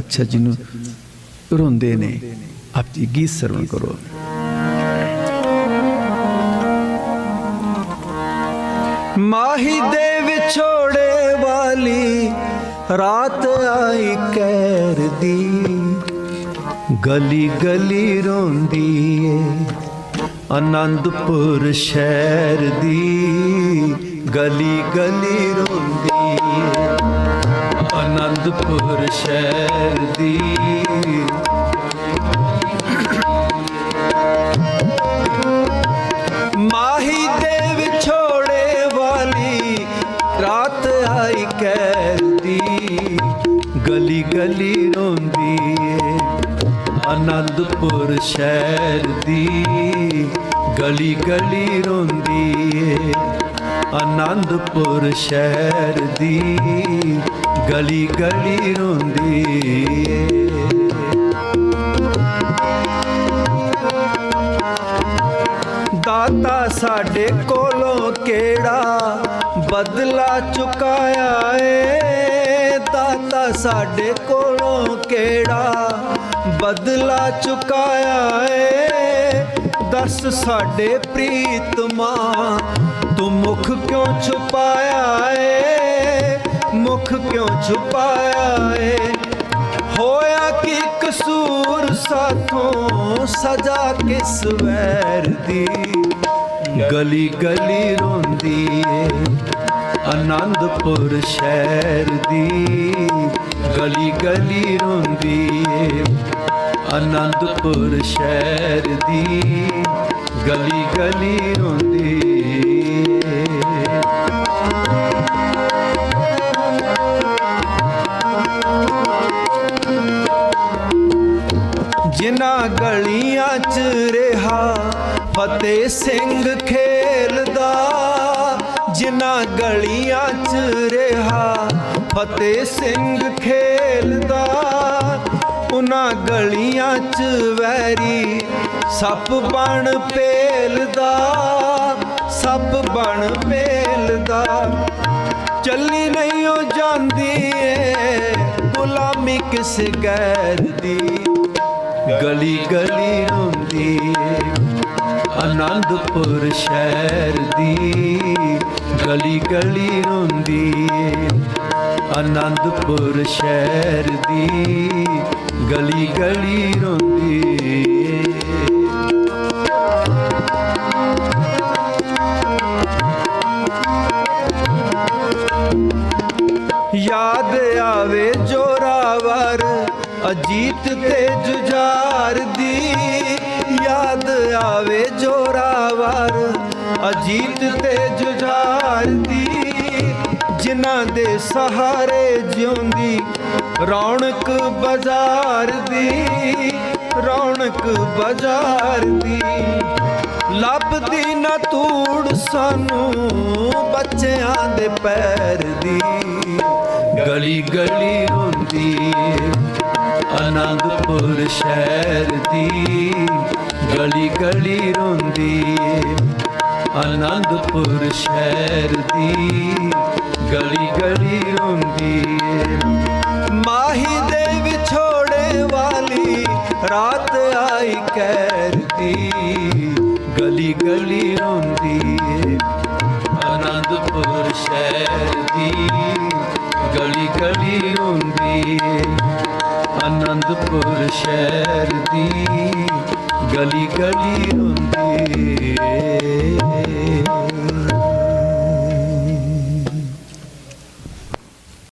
ਅੱਛਾ ਜਿਹਨੂੰ ਰੋਂਦੇ ਨੇ। ਆਪ ਜੀ ਗੀਤ ਸਰਵਣ ਕਰੋ। ਮਾਹੀ ਦੇ ਵਿਛੋੜੇ ਵਾਲੀ ਰਾਤ ਆਈ ਕਹਿਰ ਦੀ ਗਲੀ ਗਲੀ ਰੋਂਦੀ ਏ ਆਨੰਦਪੁਰ ਸ਼ਹਿਰ ਦੀ ਗਲੀ ਗਲੀ ਰੋਂਦੀ ਏ। ਆਨੰਦਪੁਰ ਸ਼ਹਿਰ ਦੀ। ਮਾਹੀ ਦੇ ਵਿਛੋੜੇ ਵਾਲੀ ਰਾਤ ਆਈ ਕਹਿਰ ਗਲੀ ਗਲੀ ਰੋਂਦੀ ਏ ਆਨੰਦਪੁਰ ਸ਼ਹਿਰ ਦੀ। ਗਲੀ ਗਲੀ ਰੋਂਦੀ ਏ ਆਨੰਦਪੁਰ ਸ਼ਹਿਰ ਦੀ ਗਲੀ ਗਲੀ ਰੋਂਦੀ ਏ। ਦਾਤਾ ਸਾਡੇ ਕੋਲੋਂ ਕਿਹੜਾ ਬਦਲਾ ਚੁਕਾਇਆ ਏ? ਦਾਤਾ ਸਾਡੇ ਕੋਲੋਂ ਕਿਹੜਾ ਬਦਲਾ ਚੁਕਾਇਆ ਏ? ਦੱਸ ਸਾਡੇ ਪ੍ਰੀਤਮਾ ਤੂੰ ਮੁਖ ਕਿਉਂ ਛੁਪਾਇਆ ਏ? ਮੁਖ ਕਿਉਂ ਛੁਪਾਇਆ ਏ? ਹੋਇਆ ਕੀ ਕਸੂਰ ਸਾਥੋਂ ਸਜ਼ਾ ਕਿਸ ਵੈਰ ਦੀ? ਗਲੀ ਗਲੀ ਰੋਂਦੀ ਏ, ਆਨੰਦਪੁਰ ਸ਼ਹਿਰ ਦੀ। ਗਲੀ ਗਲੀ ਰੋਂਦੀ ਆਨੰਦਪੁਰ ਸ਼ਹਿਰ ਦੀ ਗਲੀ ਗਲੀ ਰੋਂਦੀ। ਏ ਜਿਨ੍ਹਾਂ ਗਲੀਆਂ 'ਚ ਰਿਹਾ ਫਤਿਹ ਸਿੰਘ ਖੇਲਦਾ, ਜਿਨ੍ਹਾਂ ਗਲੀਆਂ 'ਚ ਰਿਹਾ ਫਤਿਹ ਸਿੰਘ ਖੇਲਦਾ ਉਹਨਾਂ ਗਲੀ 'ਚ ਵੈਰੀ, ਸੱਪ ਬਣ ਪੇਲਦਾ ਸੱਪ ਬਣ ਪੇਲਦਾ ਚੱਲੀ ਨਹੀਂ ਉਹ ਜਾਂਦੀ ਏ, ਗੁਲਾਮੀ ਕਿਸ ਗੈਰ ਦੀ। ਗਲੀ ਗਲੀ ਰੋਂਦੀ ਏ ਆਨੰਦਪੁਰ ਸ਼ਹਿਰ ਦੀ। ਗਲੀ ਗਲੀ ਰੋਂਦੀ ਏ ਆਨੰਦਪੁਰ ਸ਼ਹਿਰ ਦੀ। ਗਲੀ ਗਲੀ ਰੋਂਦੀ ਯਾਦ ਆਵੇ ਜੋਰਾਵਰ, ਅਜੀਤ ਤੇ ਜੁਝਾਰ ਦੀ। ਯਾਦ ਆਵੇ ਜੋਰਾਵਰ, ਅਜੀਤ ਤੇ ਜੁਝਾਰ ਦੀ। ਜਿਨ੍ਹਾਂ ਦੇ ਸਹਾਰੇ ਜਿਉਂਦੀ ਰੌਣਕ ਬਾਜ਼ਾਰ ਦੀ, ਰੌਣਕ ਬਾਜ਼ਾਰ ਦੀ। ਲੱਭਦੀ ਨਾ ਧੂੜ ਸਾਨੂੰ ਬੱਚਿਆਂ ਦੇ ਪੈਰ ਦੀ। ਗਲੀ ਗਲੀ ਰੋਂਦੀ ਏ ਆਨੰਦਪੁਰ ਸ਼ਹਿਰ ਦੀ। ਗਲੀ ਗਲੀ ਰੋਂਦੀ, ਅਨੰਦਪੁਰ ਸ਼ਹਿਰ ਦੀ। ਗਲੀ ਗਲੀ ਰੋਂਦੀ। ਮਾਹੀ ਦੇ ਵਿਛੋੜੇ ਵਾਲੀ ਰਾਤ ਆਈ ਕਹਿਰ ਦੀ ਗਲੀ ਗਲੀ ਰੋਂਦੀ ਏ ਆਨੰਦਪੁਰ ਸ਼ਹਿਰ ਦੀ। ਗਲੀ ਗਲੀ ਰੋਂਦੀ ਏ ਆਨੰਦਪੁਰ ਸ਼ਹਿਰ ਦੀ। ਗਲੀ ਗਲੀ ਰੋਂਦੀ